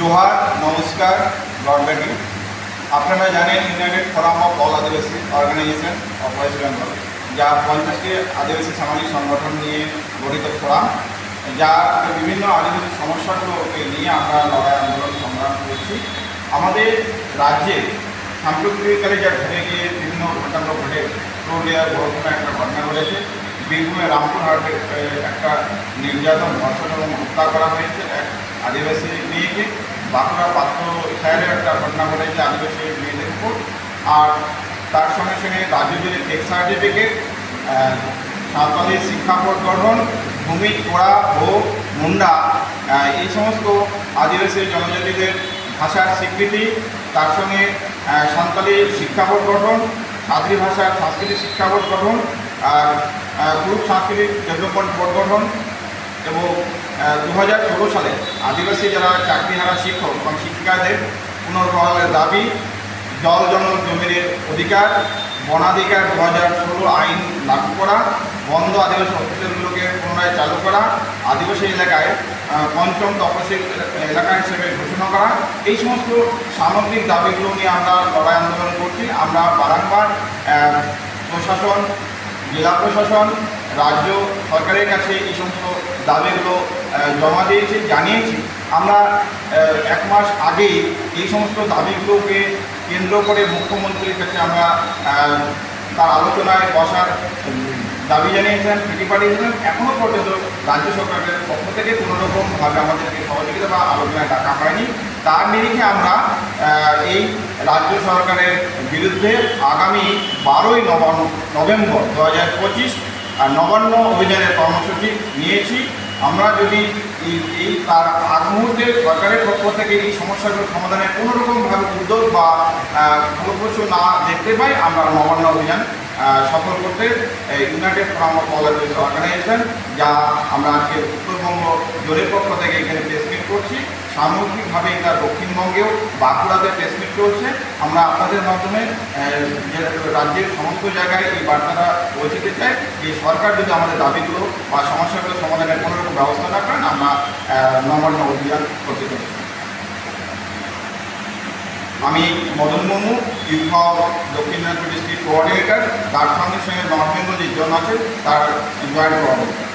জোহার, নমস্কার গডবেটি আপনারা জানেন United Forum of All Adivasi organisation of West Bengal যা পঞ্চাশটি আদিবাসী সামাজিক সংগঠন নিয়ে গঠিত ফোরাম যা বিভিন্ন আদিবাসী সমস্যাগুলোকে নিয়ে আমরা লড়াই, আন্দোলন, সংগ্রাম করছি। আমাদের রাজ্যে সাম্প্রতিককালে যা ঘটে গিয়ে, বিভিন্ন ঘটনাগুলো ঘটে, পুরুলিয়ার বড়খানে একটা ঘটনা ঘটেছে। বীরভূমে রামপুরহাটে একটা নির্যাতন, ধর্ষণ এবং হত্যা করা হয়েছে এক আদিবাসী মেয়েকে। বাঁকুড়া পাত্র শহরে একটা ঘটনা ঘটেছে আদিবাসী মেয়েদের উপর আর তার সঙ্গে সঙ্গে রাজ্য টেক সার্টিফিকেট সাঁওতালি শিক্ষা গঠন ভূমি কোড়া ও মুন্ডা এই সমস্ত আদিবাসী জনজাতিদের ভাষার স্বীকৃতি, তার সঙ্গে সাঁওতালি শিক্ষা গঠন সাদরি ভাষার সাংস্কৃতিক শিক্ষা বোর্ড গঠন আর গ্রুপ সাংস্কৃতিক ডেভেলপমেন্ট বোর্ড গঠন এবং দু হাজার ষোলো সালে আদিবাসী যারা চাকরিহারা শিক্ষক এবং শিক্ষিকাদের পুনর্বহালের দাবি, জল জন জমির অধিকার, বনাধিকার দু হাজার ষোলো আইন লাগু করা, বন্ধ আদিবাসী অফিসগুলোকে পুনরায় চালু করা, আদিবাসী এলাকায় পঞ্চম তপশিল এলাকা হিসেবে ঘোষণা করা, এই সমস্ত সামগ্রিক দাবিগুলো নিয়ে আমরা লড়াই আন্দোলন করছি। আমরা বারংবার প্রশাসন, জেলা প্রশাসন, রাজ্য সরকারের কাছে এই সমস্ত দাবিগুলো জমা দিয়েছি, জানিয়েছি। আমরা এক মাস আগেই এই সমস্ত দাবিগুলোকে কেন্দ্র করে মুখ্যমন্ত্রীর কাছে আমরা তার আলোচনায় বসার দাবি জানিয়েছেন চিঠি পাঠিয়েছিলেন এখনও পর্যন্ত রাজ্য সরকারের পক্ষ থেকে কোনো রকমভাবে আমাদেরকে সহযোগিতা বা আলোচনায় ডাকা হয়নি। তার নিরিখে আমরা এই রাজ্য সরকারের বিরুদ্ধে আগামী বারোই নভেম্বর দু হাজার পঁচিশ নবান্ন অভিযানের কর্মসূচি নিয়েছি। আমরা যদি এই তার আগ মুহূর্তে সরকারের পক্ষ থেকে এই সমস্যাগুলো সমাধানে কোনো রকমভাবে উদ্যোগ বা ফলপ্রসূ না দেখতে পাই, আমরা নবান্ন অভিযান সফল করতে United Forum of All organisation যা আমরা আজকে উত্তরবঙ্গ জোরের পক্ষ থেকে এখানে প্রেসমিট করছি, সামগ্রিকভাবে এটা দক্ষিণবঙ্গেও বাঁকুড়াতে প্রেসমিট চলছে। আমরা আপনাদের মাধ্যমে রাজ্যের সমস্ত জায়গায় এই বার্তাটা পৌঁছতে চাই যে সরকার যদি আমাদের দাবিগুলো বা সমস্যাগুলো সমাধানের কোনো রকম ব্যবস্থা না করেন, আমরা নমান্য অভিযান করতে চাই। আমি মদন মুর্মু, ইউথ দক্ষিণ দিনাজপুর ডিস্ট্রিক্ট কোঅর্ডিনেটর, তার সঙ্গে সঙ্গে নর্থ বেঙ্গল যে জন আছে, তার জয়েন্ট কোঅর্ডিনেটর